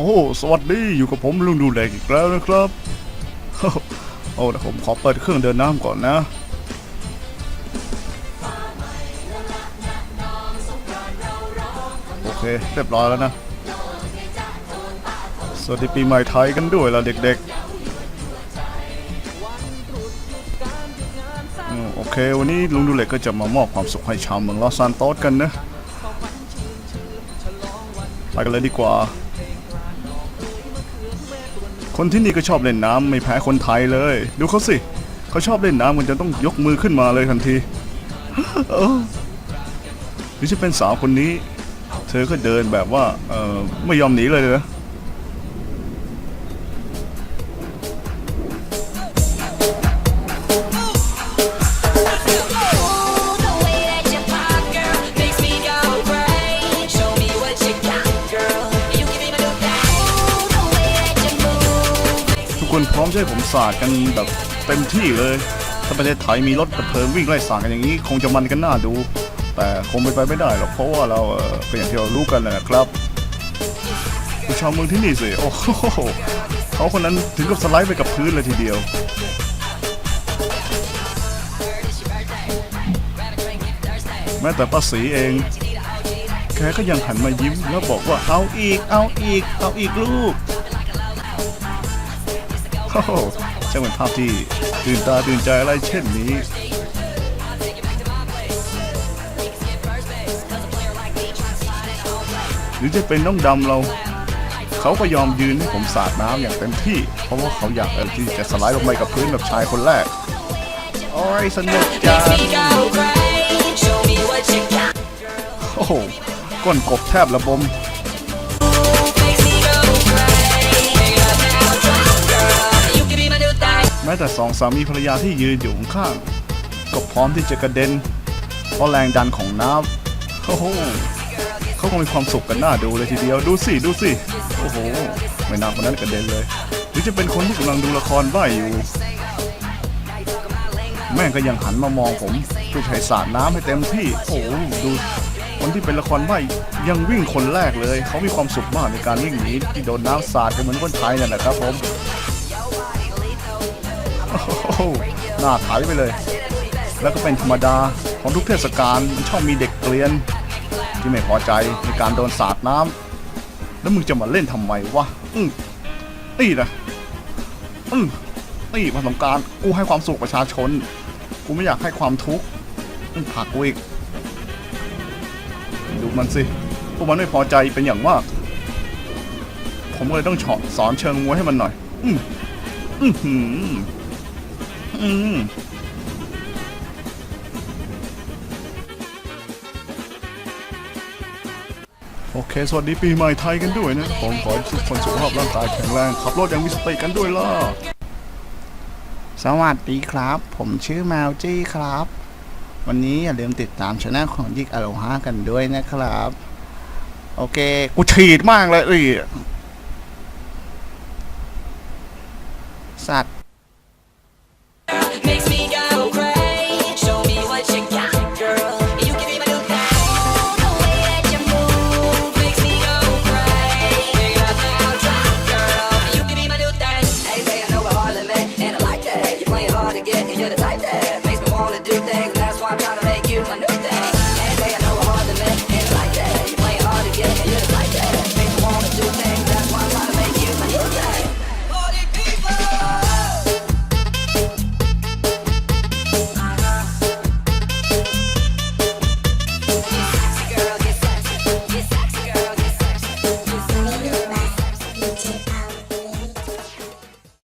อ้สวัสดีอยู่กับผมลุงดูแลอีกแล้วนะครับ โอ้เดี๋ยวผมขอเปิดเครื่องเดินน้ำก่อนนะโอเค เรียบร้อยแล้วนะ สวัสดีปีใหม่ไทยกันด้วยล่ะเด็กๆ โอเค วันนี้ลุงดูเล็กก็จะมามอบความสุขให้ชาวเมืองลอสซานโตสกันนะ ไปกันเลยดีกว่า คนที่นี่ก็ชอบเล่นน้ำไม่แพ้คนไทยเลย ดูเขาสิเขาชอบเล่นน้ำมันจะต้องยกมือขึ้นมาเลยทันทีหรือจะเป็นสาวคนนี้ เธอก็เดินแบบว่า เออไม่ยอมหนีเลยนะ คนพร้อมให้ผมสาดกันแบบเต็มที่เลย ถ้าประเทศไทยมีรถดับเพลิงวิ่งไล่สาดกันอย่างนี้ คงจะมันกันน่าดู แต่คงเป็นไปไม่ได้หรอกเพราะว่าเราเป็นอย่างที่เรารู้กันนะครับชาวเมืองที่นี่สิโอ้โหเขาคนนั้นถึงกับสไลด์ไปกับพื้นเลยทีเดียวแม้แต่ป้าสีเอง แกก็ยังหันมายิ้มแล้วบอกว่าเอาอีก เอาอีก เอาอีกลูก โอ้โหช่างเป็นภาพที่ตื่นตาตื่นใจอะไรเช่นนี้ หรือจะเป็นน้องดำเรา เขาก็ยอมยืนให้ผมสาดน้ำอย่างเต็มที่ เพราะว่าเขาอยากที่จะสไลด์ลงไปกับพื้นแบบชายคนแรก โอ้ยสนุกจังโอ้โหก้นกบแทบระบม ม้แต่สองสามีภรรยาที่ยืนอยู่ข้างๆก็พร้อมที่จะกระเด็น เพราะแรงดันของน้ำโอ้โหเขาคงมีความสุขกันน่าดูเลยทีเดียวดูสิดูสิโอ้โหไม่น่าคนนั้นกระเด็นเลย หรือจะเป็นคนที่กำลังดูละครใบ้อยู่ แม่ก็ยังหันมามองผมเพื่อใช้สาดน้ำให้เต็มที่ โอ้โหดูคนที่เป็นละครใบ้ยังวิ่งคนแรกเลย เขามีความสุขมากในการวิ่งหนีที่โดนน้ำสาดกันเหมือนคนไทยนั่นแหละครับผม หน้าไถไปเลย แล้วก็เป็นธรรมดาของทุกเทศกาลมันชอบมีเด็กเกลียน ที่ไม่พอใจในการโดนสาดน้ำแล้วมึงจะมาเล่นทำไมวะอืมนี่นะอืมนี่มาสงการกูให้ความสุขประชาชน กูไม่อยากให้ความทุกข์มึงผักกูอีกดูมันสิพวกมันไม่พอใจเป็นอย่างมาก ผมเลยต้องเฉาะสอนเชิงมวยให้มันหน่อย อืมอือหื อืมโอเค สวัสดีปีใหม่ไทยกันด้วยนะ ผมขอให้ทุกคนสุขภาพร่างกายแข็งแรง ขับรถอย่างมีสติกันด้วยล่ะ สวัสดีครับ ผมชื่อแมวจี้ครับ วันนี้อย่าลืมติดตามช anel ของยิกอโลฮากันด้วยนะครับ โอเค กูฉีดมากเลยอ้ยสัตว์